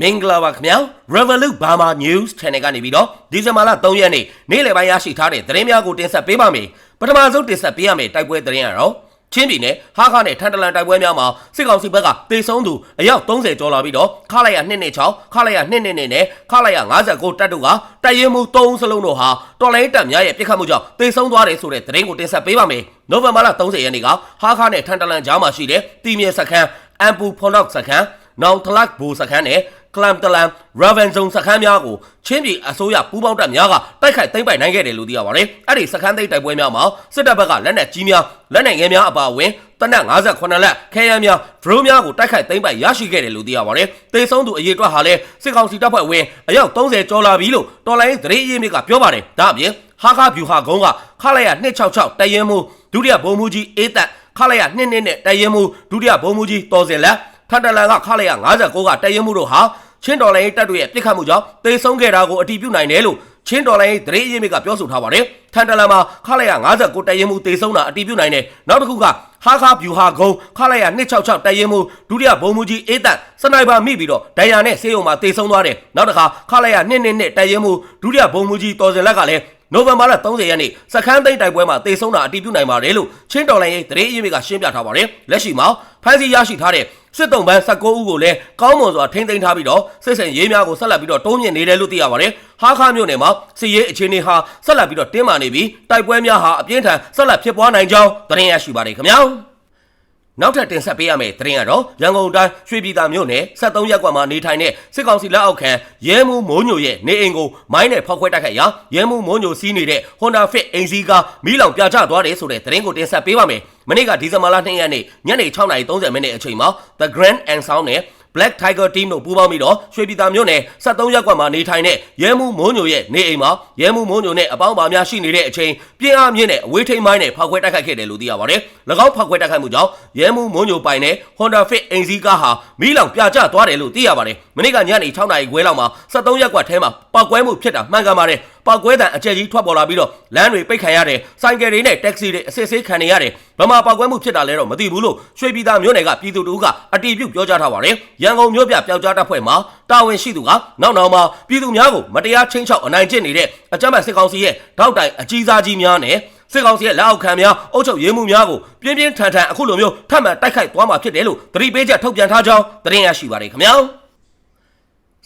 မင်္ဂလာပါခင်ဗျာ Revolut Burma News Channel ကနေပြီးတော့ဒီဇင်ဘာလ3ရက်နေ့နေ့လယ်ပိုင်းရရှိထားတဲ့သတင်းများကိုတင်ဆက်ပေးပါမယ်ပထမဆုံးတင်ဆက်ပေးရမယ့်တိုက်ပွဲသတင်းကတော့ချင်းပြည်နယ်ဟာခါနဲ့ထန်တလန်တိုက်ပွဲများမှာစစ်ကောင်စီဘက်ကတေဆုံးသူအယောက်30ကျော်လာပြီးတော့ခလာရ226ခလာရ222နဲ့ခလာရ59တပ်တို့ကတိုက်ရင်မှု3စလုံးတို့ဟာတော်လိုင်းတပ်များရဲ့ပြစ်ခတ်မှုကြောင့်တေဆုံးသွားတယ်ဆိုတဲ့သတင်းကိုတင်ဆက်ပေးပါမယ်နိုဝင်ဘာလ30ရက်နေ့ကဟာခါနဲ့ထန်တလန်ကြားမှာရှိတဲ့တီမြေစခန်းအမ်ပူဖော်နော့စခန်းနောင်ထလက်ဘူစခန်းနဲ့ ကလမ်တလန်ရာဗန်ဇုံစခန်းများကိုချင်းပြည်အစိုးရပူးပေါင်းတပ်များကတိုက်ခိုက်သိမ်းပိုက်နိုင်ခဲ့တယ်လို့သိရပါတယ်။အဲ့ဒီစခန်းသိမ်းတိုက်ပွဲများမှာစစ်တပ်ဘက်ကလက်နက်ကြီးများလက်နက်ငယ်များအပါအဝင်တနက်58လက်ခဲယမ်းများဒရုန်းများကိုတိုက်ခိုက်သိမ်းပိုက်ရရှိခဲ့တယ်လို့သိရပါတယ်။တေဆုံးသူအရေးအတွက်ဟာလည်းစစ်ကောင်စီတပ်ဖွဲ့ဝင်အယောက်30ကျော်လာပြီလို့တော်လိုင်းသတင်းရင်းမြစ်ကပြောပါတယ်။ဒါအပြင်ဟာခါဗျူဟာကုန်းကခလိုက်ရ266တရင်မှုဒုတိယဗိုလ်မှူးကြီးအေးတက်ခလိုက်ရ22နဲ့တရင်မှုဒုတိယဗိုလ်မှူးကြီးတော်စင်လက်ထန်တလန်ကခလိုက်ရ59ကတရင်မှုတို့ဟာ ချင်းတော်လိုင်းတပ်တွေရဲ့ပြစ်ခတ်မှုကြောင့်တေဆုံးခဲ့တာကိုအတည်ပြုနိုင်တယ်လို့ချင်းတော်လိုင်းဒရေးအရေးမြစ်ကပြောဆိုထားပါတယ်။ထန်တလန်မှာခလိုက်ရ59တရင်မှုတေဆုံးတာအတည်ပြုနိုင်တယ်။နောက်တစ်ခုကဟာခါဗျူဟာကုန်းခလိုက်ရ266တရင်မှုဒုတိယဗိုလ်မှူးကြီးအေးတန်စနိုက်ပါမိပြီးတော့ဒိုင်ယာနဲ့ဆေးရုံမှာတေဆုံးသွားတယ်။နောက်တစ်ခါခလိုက်ရ222တရင်မှုဒုတိယဗိုလ်မှူးကြီးတော်စင်လက်ကလည်းနိုဝင်ဘာလ30ရက်နေ့စခန်းသိမ်းတိုက်ပွဲမှာတေဆုံးတာအတည်ပြုနိုင်ပါတယ်လို့ချင်းတော်လိုင်းရဲ့တရေအရေးမြစ်ကရှင်းပြထားပါတယ်။လက်ရှိမှာဖမ်းဆီးရရှိထားတဲ့ စစ်တုံးပန်း19ဦးကိုလည်းကောင်းမွန်စွာထိန်းသိမ်းထားပြီးတော့စစ်စင်ရေးများကိုဆက်လက်ပြီးတော့တိုးမြင့်နေတယ်လို့သိရပါတယ်။ဟာခါမြို့နယ်မှာစစ်ရေးအခြေအနေဟာဆက်လက်ပြီးတော့တင်းမာနေပြီးတိုက်ပွဲများဟာအပြင်းထန်ဆက်လက်ဖြစ်ပွားနိုင်ကြောင်းသတင်းရရှိပါတယ်ခင်ဗျာ။ နောက်ထပ်တင်ဆက်ပေးရမယ့်သတင်းကတော့ရန်ကုန်တိုင်းရွှေပြည်သာမြို့နယ်73ရပ်ကွက်မှာနေထိုင်တဲ့စစ်ကောင်စီလက်အောက်ခံရဲမှုမိုးညိုရဲ့နေအိမ်ကိုမိုင်းနဲ့ဖောက်ခွဲတိုက်ခိုက်ရာရဲမှုမိုးညိုစီးနေတဲ့ Honda Fit အိမ်စီးကားမီးလောင်ပြကျသွားတယ်ဆိုတဲ့သတင်းကိုတင်ဆက်ပေးပါမယ်။မနေ့ကဒီဇင်ဘာလ2ရက်နေ့ညနေ6:30မိနစ်အချိန်မှာ The Grand and Sound နဲ့ Black Tiger Team တို့ပူးပေါင်းပြီးတော့ရွှေပြည်သာမြို့နယ်73ရပ်ကွက်မှာနေထိုင်တဲ့ရဲမှုမိုးညိုရဲ့နေအိမ်မှာရဲမှုမိုးညိုနဲ့အပေါင်းပါများရှိနေတဲ့အချိန်ပြင်းအားမြင့်တဲ့အဝေးထိန်မိုင်းနဲ့ဖောက်ခွဲတိုက်ခိုက်ခဲ့တယ်လို့သိရပါတယ်။၎င်းဖောက်ခွဲတိုက်ခိုက်မှုကြောင့်ရဲမှုမိုးညိုပိုင်တဲ့ Honda Fit အိမ်စီးကားဟာမီးလောင်ပြကျသွားတယ်လို့သိရပါတယ်။မနေ့ကညနေ6နာရီခွဲလောက်မှာ73ရပ်ကွက်ထဲမှာပောက်ကွဲမှုဖြစ်တာမှန်ကန်ပါတယ်။ ပောက်ကွဲတံအကျယ်ကြီးထွက်ပေါ်လာပြီးတော့လမ်းတွေပိတ်ခံရတယ်။ဆိုင်ကယ်တွေနဲ့တက္ကစီတွေအစစ်ဆေးခံနေရတယ်။ဘယ်မှာပောက်ကွဲမှုဖြစ်တာလဲတော့မသိဘူးလို့ရွှေပြည်သာမြို့နယ်ကပြည်သူတို့ကအတီးပြုတ်ပြောကြားထားပါတယ်။ရန်ကုန်မြို့ပြပျောက်ကြားတပ်ဖွဲ့မှာတာဝန်ရှိသူကနောက်နောက်မှာပြည်သူများကိုမတရားချင်းချောက်အနိုင်ကျင့်နေတဲ့အကြမ်းဖက်စစ်ကောင်စီရဲ့ထောက်တိုင်အကြီးစားကြီးများနဲ့စစ်ကောင်စီရဲ့လက်အောက်ခံများအုပ်ချုပ်ရေးမှုများကိုပြင်းပြင်းထန်ထန်အခုလိုမျိုးထပ်မံတိုက်ခိုက်သွားမှာဖြစ်တယ်လို့သတိပေးချက်ထုတ်ပြန်ထားကြောင်းသတင်းရရှိပါတယ်ခင်ဗျာ။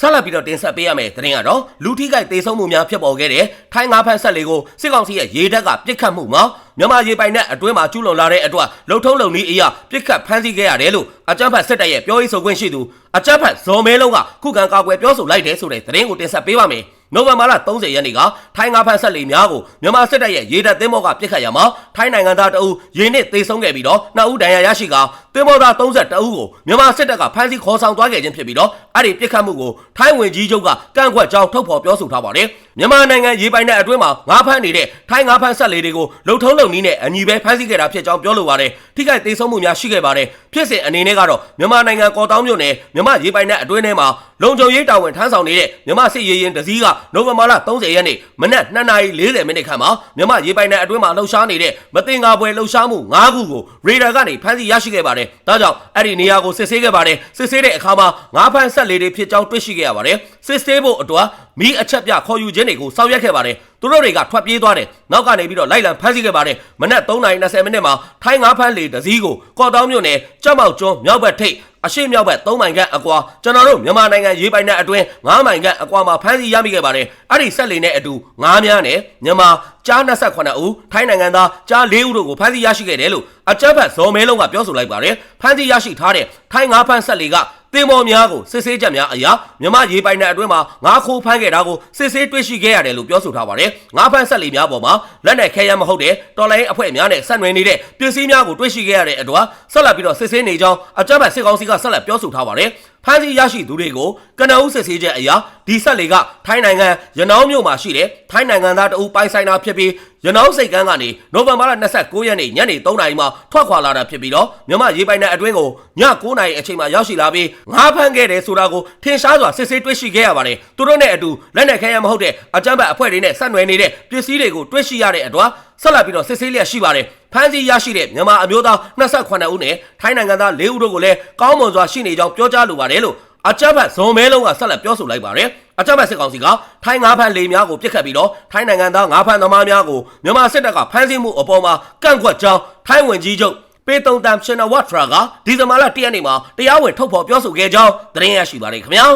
ဆက်လက်ပြီးတော့တင်ဆက်ပေးရမယ့်သတင်းကတော့လူထိခိုက်ဒေဆုံးမှုများဖြစ်ပေါ်ခဲ့တဲ့ထိုင်းငါးဖက်ဆက်လေးကိုစစ်ကောင်စီရဲ့ရေတပ်ကပြစ်ခတ်မှုမှာမြန်မာရေပိုင်နဲ့အတွင်းမှာကျူးလွန်လာတဲ့အတွက်လုံထုံးလုံနည်းအရာပြစ်ခတ်ဖမ်းဆီးခဲ့ရတယ်လို့အကြမ်းဖက်စစ်တပ်ရဲ့ပြောရေးဆိုခွင့်ရှိသူအကြမ်းဖက်ဇော်မဲလုံးကခုခံကာကွယ်ပြောဆိုလိုက်တယ်ဆိုတဲ့သတင်းကိုတင်ဆက်ပေးပါမယ်။နိုဝင်ဘာလ30ရက်နေ့ကထိုင်းငါးဖက်ဆက်လေးများကိုမြန်မာစစ်တပ်ရဲ့ရေတပ်သင်္ဘောကပြစ်ခတ်ရမှာထိုင်းနိုင်ငံသားတအုပ်ရေနစ်သေဆုံးခဲ့ပြီးတော့နှစ်ဦးဒဏ်ရာရရှိကသင်္ဘောသား32ဦးကိုမြန်မာစစ်တပ်ကဖမ်းဆီးခေါ်ဆောင်သွားခဲ့ခြင်းဖြစ်ပြီးတော့အဲ့ဒီပြစ်ခတ်မှုကိုထိုင်းဝင်ကြီးချုပ်ကကန့်ကွက်ကြောင်းထုတ်ဖော်ပြောဆိုထားပါတယ်။မြန်မာနိုင်ငံရေပိုင်တဲ့အတွင်းမှာငါးဖမ်းနေတဲ့ထိုင်းငါးဖမ်းဆက်လေးတွေကိုလုံထုံးလုံနည်းနဲ့အညီပဲဖမ်းဆီးခဲ့တာဖြစ်ကြောင်းပြောလိုပါတယ်။ထိခိုက်ဒေဆုံးမှုများရှိခဲ့ပါတယ်။ဖြစ်စဉ်အနေနဲ့ကတော့မြန်မာနိုင်ငံကော်တောင်းမြို့နယ်မြန်မာရေပိုင်တဲ့အတွင်းထဲမှာလုံခြုံရေးတာဝန်ထမ်းဆောင်နေတဲ့မြန်မာစစ်ရေးရင်တစည်းကနိုဝင်ဘာလ30ရက်နေ့မနက်2:40မိနစ်ခန့်မှာမြန်မာရေပိုင်တဲ့အတွင်းမှာလှုပ်ရှားနေတဲ့မတင်ငါပွဲလှုပ်ရှားမှု9ခုကိုရေဒါကနေဖမ်းဆီးရရှိခဲ့ပါတယ်။ဒါကြောင့်အဲ့ဒီနေရာကိုစစ်ဆေးခဲ့ပါတယ်။စစ်ဆေးတဲ့အခါမှာငါးဖမ်းဆက်လေးတွေဖြစ်ကြောင်းတွေ့ရှိခဲ့ရပါတယ်။စစ်ဆေးဖို့အတွက်မိအချက်ပြခေါ်ယူခြင်းတွေကိုစောင့်ရက်ခဲ့ပါတယ် သူတို့တွေကထွက်ပြေးသွားတယ်နောက်ကနေပြီးတော့လိုက်လံဖမ်းဆီးခဲ့ပါတယ်မနက်3:20မိနစ်မှာထိုင်းငါးဖမ်းလေတစည်းကိုကော်တောင်းမြို့နယ်ကြက်မောက်ကျွန်းမြောက်ဘက်ထိပ်အရှိမြောက်ဘက်3မိုင်ခန့်အကွာကျွန်တော်တို့မြန်မာနိုင်ငံရေးပိုင်တဲ့အတွင်း9မိုင်ခန့်အကွာမှာဖမ်းဆီးရမိခဲ့ပါတယ်အဲ့ဒီဆက်လေနဲ့အတူငားများနဲ့မြန်မာကြား28ဦးထိုင်းနိုင်ငံသားကြား4ဦးတို့ကိုဖမ်းဆီးရရှိခဲ့တယ်လို့အကြမ်းဖက်ဇော်မဲလုံးကပြောဆိုလိုက်ပါတယ်ဖမ်းဆီးရရှိထားတဲ့ထိုင်းငါးဖမ်းဆက်လေက တင်မော်များကိုစစ်ဆေးချက်များအရာမြမရေးပိုင်တဲ့အတွင်းမှာငါးခိုးဖမ်းခဲ့တာကိုစစ်ဆေးတွေ့ရှိခဲ့ရတယ်လို့ပြောဆိုထားပါတယ်။ငါးဖမ်းဆက်လီများပေါ်မှာလက်နဲ့ခဲရမဟုတ်တဲ့တော်လိုင်းအဖွဲ့များနဲ့ဆက်နွယ်နေတဲ့ပစ္စည်းများကိုတွေ့ရှိခဲ့ရတဲ့အတွက်ဆက်လက်ပြီးတော့စစ်ဆေးနေကြောင်းအကြမ်းဖက်စစ်ကောင်စီကဆက်လက်ပြောဆိုထားပါတယ်။ ဖမ်းဆီးရရှိသူတွေကိုကနအုပ်စစ်ဆေးချက်အရာဒီဆက်လေကထိုင်းနိုင်ငံရနောင်းမြို့မှာရှိတဲ့ထိုင်းနိုင်ငံသားတအုပ်ပိုင်ဆိုင်တာဖြစ်ပြီးရနောင်းစိတ်ကန်းကနေနိုဝင်ဘာလ29ရက်နေ့ညနေ3နာရီမှာထွက်ခွာလာတာဖြစ်ပြီးတော့မြန်မာရေးပိုင်တဲ့အတွင်းကိုည9နာရီအချိန်မှာရောက်ရှိလာပြီးငါးဖမ်းခဲ့တယ်ဆိုတာကိုထင်ရှားစွာစစ်ဆေးတွေ့ရှိခဲ့ရပါတယ်သူတို့နဲ့အတူလက်နက်ခဲယမ်းမဟုတ်တဲ့အကြမ်းဖက်အဖွဲ့တွေနဲ့ဆက်နွယ်နေတဲ့ပစ္စည်းတွေကိုတွေ့ရှိရတဲ့အတွက် ဆက်လက်ပြီးတော့စစ်ဆေးလျက်ရှိပါတယ်ဖမ်းဆီးရရှိတဲ့မြန်မာအမျိုးသား28ဦးနဲ့ထိုင်းနိုင်ငံသား4ဦးတို့ကိုလည်းကောင်းမွန်စွာရှိနေကြောင်းပြောကြားလိုပါတယ်လို့အကြမ်းဖက်ဇွန်မဲလုံးကဆက်လက်ပြောဆိုလိုက်ပါတယ်အကြမ်းဖက်စစ်ကောင်စီကထိုင်းငါးဖက်လေများကိုပြစ်ခတ်ပြီးတော့ထိုင်းနိုင်ငံသားငါးဖက်သမားများကိုမြန်မာစစ်တပ်ကဖမ်းဆီးမှုအပေါ်မှာကန့်ကွက်ကြောင်းထိုင်းဝန်ကြီးချုပ်ပေတုံတမ်ရှင်နဝတ်ထရာကဒီဇင်ဘာလ၁ရက်နေ့မှာတရားဝင်ထုတ်ဖော်ပြောဆိုခဲ့ကြောင်းသတင်းရရှိပါတယ်ခင်ဗျာ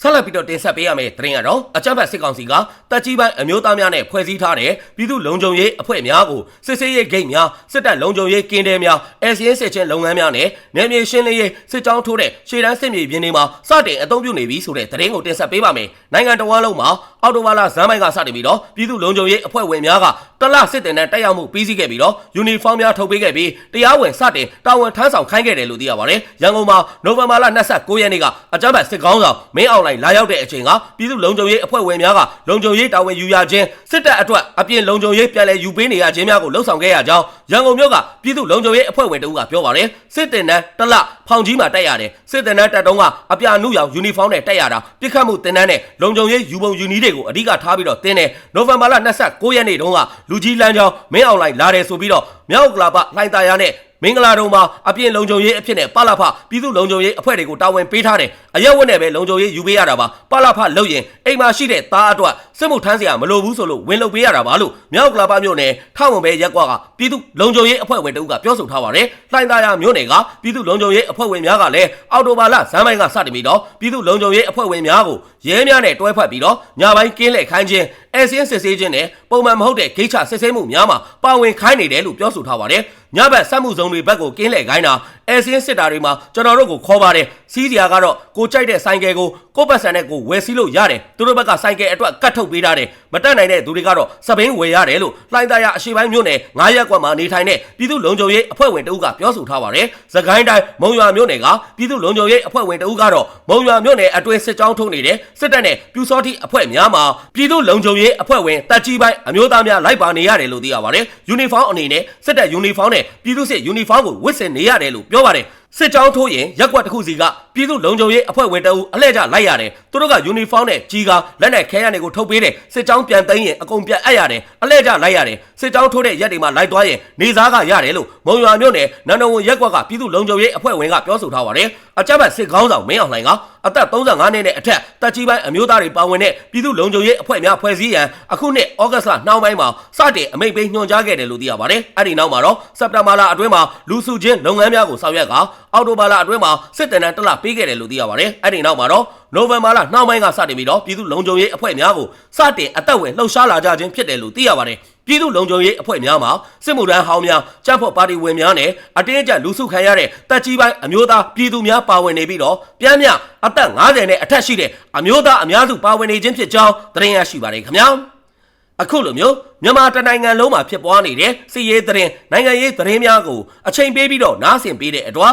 ဆက်လက်ပြီးတော့တင်ဆက်ပေးရမယ့်သတင်းကတော့အကြမ်းဖက်စစ်ကောင်စီကတပ်ကြီးပိုင်းအမျိုးသားများနဲ့ဖွဲ့စည်းထားတဲ့ပြည်သူလုံခြုံရေးအဖွဲ့များကိုစစ်ဆေးရေးဂိတ်များစစ်တပ်လုံခြုံရေးကင်းတဲများ SCN စစ်ချင်းလုပ်ငန်းများနဲ့နယ်မြေရှင်းလင်းရေးစစ်ကြောင်းထိုးတဲ့ရှေ့တန်းစစ်မြေပြင်တွေမှာစတင်အသုံးပြုနေပြီဆိုတဲ့သတင်းကိုတင်ဆက်ပေးပါမယ်။နိုင်ငံတော်ဝန်လုံးမှာ အော်တိုဘာလဇန်မိုင်ကစတင်ပြီးတော့ပြည်သူလုံခြုံရေးအဖွဲ့ဝင်များကတလစစ်တင်တဲ့တက်ရောက်မှုပြီးစီးခဲ့ပြီးတော့ယူနီဖောင်းများထုတ်ပေးခဲ့ပြီးတရားဝင်စတင်တာဝန်ထမ်းဆောင်ခိုင်းခဲ့တယ်လို့သိရပါတယ်။ရန်ကုန်မှာနိုဝင်ဘာလ29ရက်နေ့ကအကြမ်းဖက်စစ်ကောင်းဆောင်မင်းအောင်လှိုင်လာရောက်တဲ့အချိန်ကပြည်သူလုံခြုံရေးအဖွဲ့ဝင်များကလုံခြုံရေးတာဝန်ယူရခြင်းစစ်တပ်အတွက်အပြင်လုံခြုံရေးပြန်လည်ယူပေးနေရခြင်းများကိုလှုံ့ဆော်ခဲ့ရကြောင်းရန်ကုန်မြို့ကပြည်သူလုံခြုံရေးအဖွဲ့ဝင်တဦးကပြောပါတယ်။စစ်တင်တဲ့တလဖောင်ကြီးမှာတက်ရတယ် စစ်တင်တဲ့တက်တုံးကအပြာနုရောင်ယူနီဖောင်းနဲ့တက်ရတာပြစ်ခတ်မှုတင်တန်းနဲ့လုံခြုံရေးယူပုံယူနီတွေကိုအဓိကထားပြီးတော့တင်းတယ်နိုဝင်ဘာလ29ရက်နေ့တုန်းကလူကြီးလမ်းကြောင်းမင်းအောင်လှိုင်လာတယ်ဆိုပြီးတော့မြောက်ကလာပလှိုင်သားရနဲ့ မင်္ဂလာတုံမှာအပြင်လုံခြုံရေးအဖြစ်နဲ့ပလဖပြည်သူလုံခြုံရေးအဖွဲ့တွေကိုတာဝန်ပေးထားတယ်အရက်ဝက်နဲ့ပဲလုံခြုံရေးယူပေးရတာပါပလဖလုပ်ရင်အိမ်မှာရှိတဲ့သားအတွက်စစ်မှုထမ်းစရာမလိုဘူးဆိုလို့ဝင်လုပ်ပေးရတာပါလို့မြောက်ကလာပမြို့နယ်ထောက်ဝင်ပဲရက်ကွာကပြည်သူလုံခြုံရေးအဖွဲ့ဝင်တဦးကပြောဆိုထားပါတယ်လှိုင်သားရမြို့နယ်ကပြည်သူလုံခြုံရေးအဖွဲ့ဝင်များကလည်းအော်တိုဘာလဇန်မိုင်ကစတင်ပြီးတော့ပြည်သူလုံခြုံရေးအဖွဲ့ဝင်များကိုရဲများနဲ့တွဲဖက်ပြီးတော့ညပိုင်းကင်းလှည့်ခိုင်းခြင်းအဲစင်းစစ်ဆေးခြင်းနဲ့ပုံမှန်မဟုတ်တဲ့ဂိတ်ချစစ်ဆေးမှုများမှာပါဝင်ခိုင်းနေတယ်လို့ပြောဆိုထားပါတယ် ညဘက်စက်မှုစုံတွေဘက်ကိုကင်းလှည့်ခိုင်းတာ အဲစင်းစစ်တာတွေမှာကျွန်တော်တို့ကိုခေါ်ပါတယ်စီးစရာကတော့ကိုကြိုက်တဲ့ဆိုင်ကယ်ကိုကိုပတ်စံနဲ့ကိုဝယ်စီးလို့ရတယ်သူတို့ဘက်ကဆိုင်ကယ်အတွက်ကတ်ထုတ်ပေးထားတယ်မတက်နိုင်တဲ့သူတွေကတော့စပင်းဝယ်ရတယ်လို့လှိုင်းသားရအရှိပိုင်းမြို့နယ်9ရက်ကွက်မှာနေထိုင်တဲ့ပြည်သူလုံခြုံရေးအဖွဲ့ဝင်တဦးကပြောဆိုထားပါတယ်သခိုင်းတိုင်းမုံရွာမြို့နယ်ကပြည်သူလုံခြုံရေးအဖွဲ့ဝင်တဦးကတော့မုံရွာမြို့နယ်အတွင်းစစ်ကြောင်းထုံးနေတဲ့စစ်တပ်နဲ့ပြူစောတိအဖွဲ့များမှာပြည်သူလုံခြုံရေးအဖွဲ့ဝင်တပ်ကြီးပိုင်းအမျိုးသားများလိုက်ပါနေရတယ်လို့သိရပါတယ်ယူနီဖောင်းအနေနဲ့စစ်တပ်ယူနီဖောင်းနဲ့ပြည်သူစစ်ယူနီဖောင်းကိုဝတ်ဆင်နေရတယ်လို့ပြောပါတယ်စစ်ကြောင်းထိုးရင်ရက်ကွက်တစ်ခုစီက ပြည်သူလုံခြုံရေးအဖွဲ့ဝင်တအုပ်အလှည့်ကျလိုက်ရတယ်သူတို့ကယူနီဖောင်းနဲ့ကြီးကလက်နဲ့ခဲရနေကိုထုတ်ပေးတယ်စစ်ကြောင်းပြန်သိမ်းရင်အကုန်ပြန်အပ်ရတယ်အလှည့်ကျလိုက်ရတယ်စစ်ကြောင်းထိုးတဲ့ရက်တွေမှာလိုက်သွားရင်နေစားကရတယ်လို့မုံရွာမြို့နယ်နန္ဒဝန်ရက်ကွက်ကပြည်သူလုံခြုံရေးအဖွဲ့ဝင်ကပြောဆိုထားပါတယ်အကြမ်းဖက်စစ်ကောင်းဆောင်မင်းအောင်လှိုင်ကအသက်35နှစ်နဲ့အထက်တပ်ကြီးပိုင်းအမျိုးသားတွေပါဝင်တဲ့ပြည်သူလုံခြုံရေးအဖွဲ့များဖွဲ့စည်းရန်အခုနှစ်ဩဂတ်စ်လနှောင်းပိုင်းမှာစတင်အမိန့်ပေးညွှန်ကြားခဲ့တယ်လို့သိရပါတယ်အဲ့ဒီနောက်မှာတော့စက်တင်ဘာလအတွင်းမှာလူစုချင်းလုပ်ငန်းများကိုဆောင်ရွက်ကအော်တိုဘာလအတွင်းမှာစစ်တမ်းတန်းတစ်လပေးခဲ့တယ်လို့သိရပါတယ်။အဲ့ဒီနောက်မှာတော့နိုဝင်ဘာလနှောင်းပိုင်းကစတင်ပြီးတော့ပြည်သူလုံခြုံရေးအဖွဲ့များကိုစတင်အသက်ဝင်လှုပ်ရှားလာကြခြင်းဖြစ်တယ်လို့သိရပါတယ်။ပြည်သူလုံခြုံရေးအဖွဲ့များမှာစစ်မှုထမ်းဟောင်းများကြံ့ဖို့ပါတီဝင်များနဲ့အတင်းအကျပ်လူစုခံရတဲ့တပ်ကြီးပိုင်းအမျိုးသားပြည်သူများပါဝင်နေပြီးတော့ပြန်မြအသက်50နဲ့အထက်ရှိတဲ့အမျိုးသားအများစုပါဝင်နေခြင်းဖြစ်ကြောင်းသတင်းရရှိပါတယ်ခင်ဗျာ။အခုလိုမျိုးမြန်မာတနိုင်ငံလုံးမှာဖြစ်ပွားနေတဲ့စီရေးသတင်းနိုင်ငံရေးသတင်းများကိုအချိန်ပေးပြီးတော့နားဆင်ပေးတဲ့အတွက်